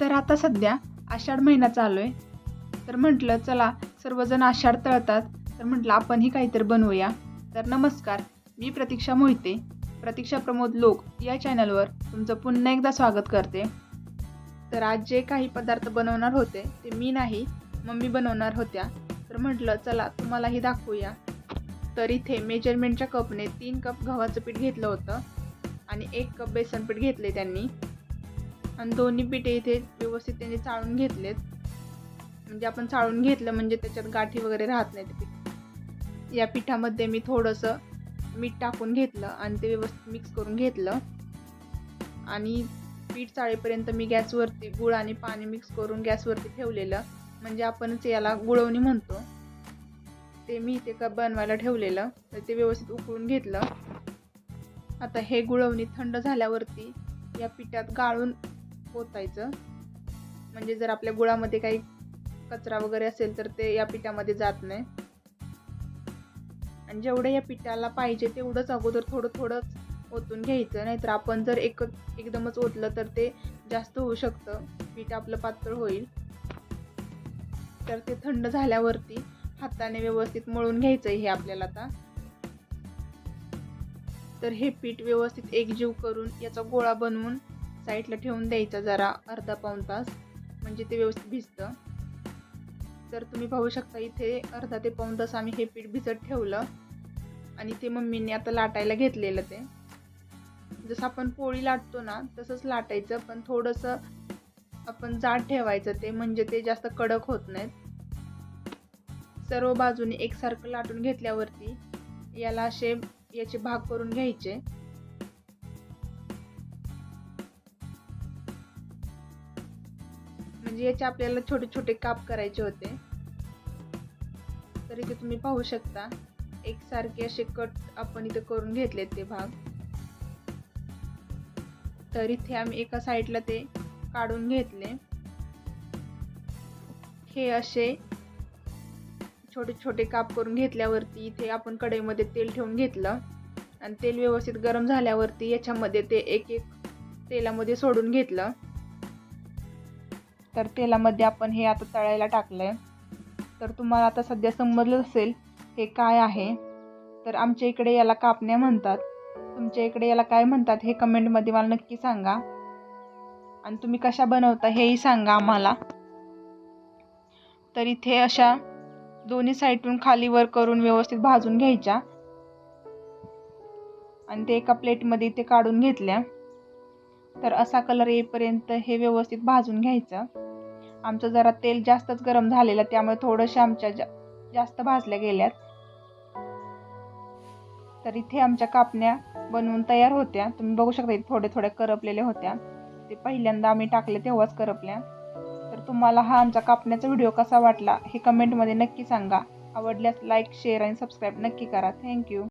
तर आता सध्या आषाढ महिना चालू आहे. तर म्हटलं चला सर्वजण आषाढ तळतात. तर म्हटलं आपणही काहीतरी बनवूया. तर नमस्कार मी प्रतीक्षा मोहिते. प्रतीक्षा प्रमोद लोक या चॅनलवर तुमचं पुन्हा एकदा स्वागत करते. तर आज जे काही पदार्थ बनवणार होते ते मी नाही मम्मी बनवणार होत्या. तर म्हटलं चला तुम्हालाही दाखवूया. तर इथे मेजरमेंटच्या कपने तीन कप गव्हाचं पीठ घेतलं होतं. आणि एक कप बेसन पीठ घेतले त्यांनी. आणि दोन्ही पिठे इथे व्यवस्थित त्यांनी चाळून घेतलेत. म्हणजे आपण चाळून घेतलं म्हणजे त्याच्यात गाठी वगैरे राहत नाहीत पीठ. या पिठामध्ये मी थोडंसं मीठ टाकून घेतलं आणि ते व्यवस्थित मिक्स करून घेतलं. आणि पीठ चाळेपर्यंत मी गॅसवरती गुळ आणि पाणी मिक्स करून गॅसवरती ठेवलेलं. म्हणजे आपणच याला गुळवणी म्हणतो. ते मी ते का बनवायला ठेवलेलं. तर ते व्यवस्थित उकळून घेतलं. आता हे गुळवणी थंड झाल्यावरती या पिठात गाळून पोतायचं म्हणजे जर आपल्या गुळामध्ये काही कचरा वगैरे असेल तर ते या पिठामध्ये जात नाही. आणि जेवढं या पिठाला पाहिजे तेवढंच अगोदर थोडं थोडंच ओतून घ्यायचं. नाहीतर आपण जर एक एकदमच ओतलं तर ते जास्त होऊ शकतं. पीठ आपलं पातळ होईल. तर ते थंड झाल्यावरती हाताने व्यवस्थित मळून घ्यायचं हे आपल्याला आता. तर हे पीठ व्यवस्थित एकजीव करून याचा गोळा बनवून साईडला ठेवून द्यायचं जरा अर्धा पाऊण तास म्हणजे ते व्यवस्थित भिजतं. तर तुम्ही पाहू शकता इथे अर्धा ते पाऊण तास आम्ही हे पीठ भिजत ठेवलं. आणि ते मम्मीने आता लाटायला घेतलेलं ते. जसं आपण पोळी लाटतो ना तसंच लाटायचं पण थोडंसं आपण जाड ठेवायचं ते म्हणजे ते जास्त कडक होत नाहीत. सर्व बाजूने एकसारखं लाटून घेतल्यावरती याला असे याचे भाग करून घ्यायचे. म्हणजे याचे आपल्याला छोटे छोटे काप करायचे होते. तर इथे तुम्ही पाहू शकता एकसारखे असे कट आपण इथे करून घेतले ते भाग. तर इथे आम्ही एका साईडला ते काढून घेतले. हे असे छोटे छोटे काप करून घेतल्यावरती इथे आपण कढईमध्ये तेल ठेवून घेतलं. आणि तेल व्यवस्थित गरम झाल्यावरती याच्यामध्ये ते एक एक तेलामध्ये सोडून घेतलं. तर तेलामध्ये आपण हे आता तळायला टाकलं आहे तर तुम्हाला आता सध्या समजलं असेल हे काय आहे. तर आमच्या इकडे याला कापण्या म्हणतात. तुमच्या इकडे याला काय म्हणतात हे कमेंटमध्ये मला नक्की सांगा. आणि तुम्ही कशा बनवता हेही सांगा आम्हाला. तर इथे अशा दोन्ही साईडून खाली वर करून व्यवस्थित भाजून घ्यायच्या. आणि ते एका प्लेटमध्ये इथे काढून घेतल्या. तर असा कलर येईपर्यंत हे व्यवस्थित भाजून घ्यायचं. आमचं जरा तेल जास्तच गरम झालेलं त्यामुळे थोडंशा आमच्या जा जास्त भाजल्या गेल्यात. तर इथे आमच्या कापण्या बनवून तयार होत्या. तुम्ही बघू शकता इथे थोड्या थोड्या करपलेल्या होत्या. ते पहिल्यांदा आम्ही टाकले तेव्हाच करपल्या. तर तुम्हाला हा आमचा कापण्याचा व्हिडिओ कसा वाटला हे कमेंटमध्ये नक्की सांगा. आवडल्यास लाईक शेअर आणि सबस्क्राईब नक्की करा. थँक्यू